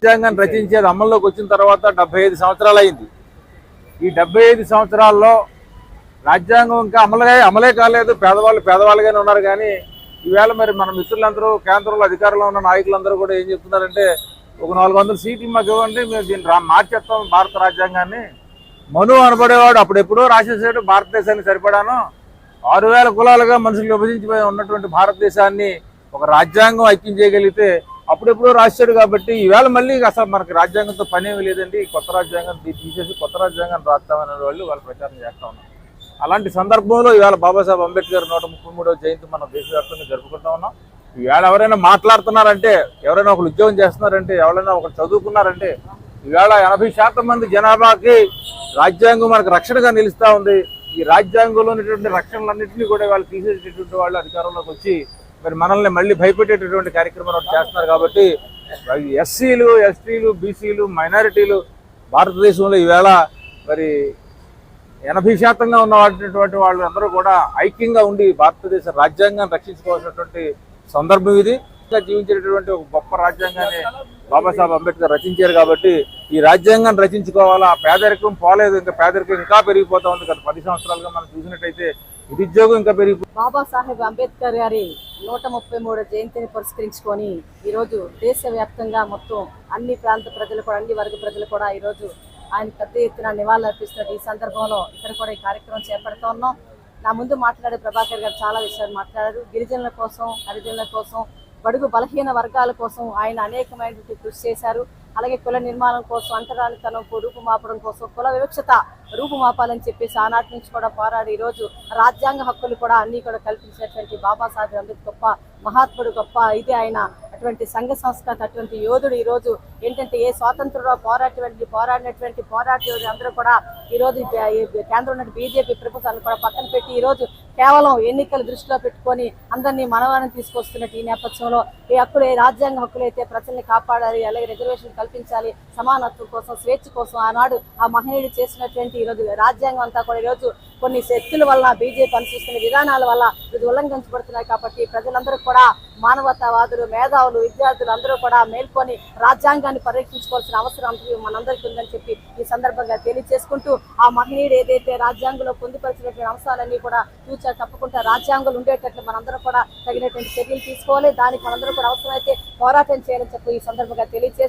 రాజ్యాంగాన్ని రచించేది అమల్లోకి వచ్చిన తర్వాత డెబ్బై ఐదు సంవత్సరాలు అయింది. ఈ డెబ్బై ఐదు సంవత్సరాల్లో రాజ్యాంగం ఇంకా అమలుగా అమలే కాలేదు. పేదవాళ్ళు పేదవాళ్ళుగానే ఉన్నారు కానీ ఈవేళ మరి మన మిత్రులందరూ కేంద్రంలో అధికారంలో ఉన్న నాయకులందరూ కూడా ఏం చెప్తున్నారంటే ఒక నాలుగు వందల సీట్లు మాకు ఇవ్వండి మేము దీన్ని రా- మార్చేస్తాం భారత రాజ్యాంగాన్ని. మను అనబడేవాడు అప్పుడెప్పుడో రాసేసాడు భారతదేశానికి సరిపడాను. ఆరు వేల కులాలుగా మనుషులు విభజించి ఉన్నటువంటి భారతదేశాన్ని ఒక రాజ్యాంగం ఐక్యం చేయగలిగితే అప్పుడెప్పుడో రాశాడు కాబట్టి ఈవేళ మళ్ళీ అసలు మనకి రాజ్యాంగంతో పనేమి లేదండి. కొత్త రాజ్యాంగం తీసేసి కొత్త రాజ్యాంగాన్ని రాస్తామనే వాళ్ళు వాళ్ళు ప్రచారం చేస్తా ఉన్నారు అలాంటి సందర్భంలో ఈవేళ బాబాసాహెబ్ అంబేద్కర్ నూట ముప్పై మూడవ జయంతి మనం దేశవ్యాప్తంగా జరుపుకుంటా ఉన్నాం. ఈవేళ ఎవరైనా మాట్లాడుతున్నారంటే ఎవరైనా ఒకరు ఉద్యోగం చేస్తున్నారంటే ఎవరైనా ఒకరు చదువుకున్నారంటే ఈవేళ ఎనభై శాతం మంది జనాభాకి రాజ్యాంగం మనకు రక్షణగా నిలుస్తా ఉంది. ఈ రాజ్యాంగంలో ఉన్నటువంటి రక్షణలన్నింటినీ కూడా వాళ్ళు తీసేసేటటువంటి వాళ్ళు అధికారంలోకి వచ్చి మరి మనల్ని మళ్ళీ భయపెట్టేటటువంటి కార్యక్రమాలు ఒకటి చేస్తున్నారు కాబట్టి ఎస్సీలు ఎస్టీలు బీసీలు మైనారిటీలు భారతదేశంలో ఈవేళ మరి ఎనభై శాతంగా ఉన్నటువంటి వాళ్ళు అందరూ కూడా ఐక్యంగా ఉండి భారతదేశ రాజ్యాంగాన్ని రక్షించుకోవాల్సినటువంటి సందర్భం ఇది. ఇంకా జీవించేటటువంటి ఒక గొప్ప రాజ్యాంగాన్ని బాబాసాహెబ్ అంబేద్కర్ రచించారు కాబట్టి ఈ రాజ్యాంగాన్ని రచించుకోవాలా? పేదరికం పోలేదు ఇంకా పేదరికం ఇంకా పెరిగిపోతా ఉంది గత పది సంవత్సరాలుగా మనం చూసినట్టయితే నిరుద్యోగం ఇంకా పెరిగి బాబాసాహెబ్ అంబేద్కర్ గారి నూట ముప్పై మూడు జయంతిని పురస్కరించుకొని ఈరోజు దేశవ్యాప్తంగా మొత్తం అన్ని ప్రాంత ప్రజలు కూడా అన్ని వర్గ ప్రజలు కూడా ఈరోజు ఆయన పెద్ద ఎత్తున నివాళులర్పిస్తున్న ఈ సందర్భంలో ఇక్కడ కూడా ఈ కార్యక్రమం చేపడుతూ ఉన్నాం. నా ముందు మాట్లాడే ప్రభాకర్ గారు చాలా విషయాలు మాట్లాడారు. గిరిజనుల కోసం హరిజనుల కోసం బడుగు బలహీన వర్గాల కోసం ఆయన అనేకమైనటువంటి కృషి చేశారు. అలాగే కుల నిర్మాణం కోసం అంటరానితనం రూపుమాపడం కోసం కుల వివక్షత రూపుమాపాలని చెప్పేసి ఆనాటి నుంచి కూడా పోరాడి ఈ రోజు రాజ్యాంగ హక్కులు కూడా అన్నీ కూడా కల్పించినటువంటి బాబాసాహెబ్ అంబేద్కర్ గొప్ప మహాత్ముడు గొప్ప ఇది ఆయన అటువంటి సంఘ సంస్కృతి అటువంటి యోధుడు ఈరోజు రోజు ఏంటంటే ఏ స్వాతంత్రంలో పోరాటటువంటి పోరాడినటువంటి పోరాటం అందరూ కూడా ఈ రోజు కేంద్రం బీజేపీ ప్రభుత్వాన్ని కూడా పక్కన పెట్టి ఈ రోజు కేవలం ఎన్నికలు దృష్టిలో పెట్టుకొని అందరినీ మనవాన్ని తీసుకొస్తున్నట్టు ఈ నేపథ్యంలో ఈ హక్కులు ఏ రాజ్యాంగ హక్కులు అయితే ప్రజల్ని కాపాడాలి అలాగే రిజర్వేషన్ కల్పించాలి సమానత్వం కోసం స్వేచ్ఛ కోసం ఆనాడు ఆ మహనీయుడు చేసినటువంటి ఈ రోజు రాజ్యాంగం అంతా కూడా ఈ రోజు కొన్ని శక్తుల వల్ల బీజేపీ అనుసరిస్తున్న విధానాల వల్ల ఇది ఉల్లంఘించబడుతున్నాయి కాబట్టి ప్రజలందరూ కూడా మానవతావాదులు మేధావులు విద్యార్థులు అందరూ కూడా మేల్కొని రాజ్యాంగ దాన్ని పరిరక్షించుకోవాల్సిన అవసరం మనందరికీ ఉందని చెప్పి ఈ సందర్భంగా తెలియజేసుకుంటూ ఆ మహనీయుడు ఏదైతే రాజ్యాంగంలో పొందుపరిచినటువంటి అంశాలన్నీ కూడా ఫ్యూచర్ తప్పకుండా రాజ్యాంగాలు ఉండేటట్లు మనందరం కూడా తగినటువంటి చర్యలు తీసుకోవాలి. దానికి మనందరం కూడా అవసరమైతే పోరాటం చేయాలని చెప్పి ఈ సందర్భంగా తెలియజేస్తూ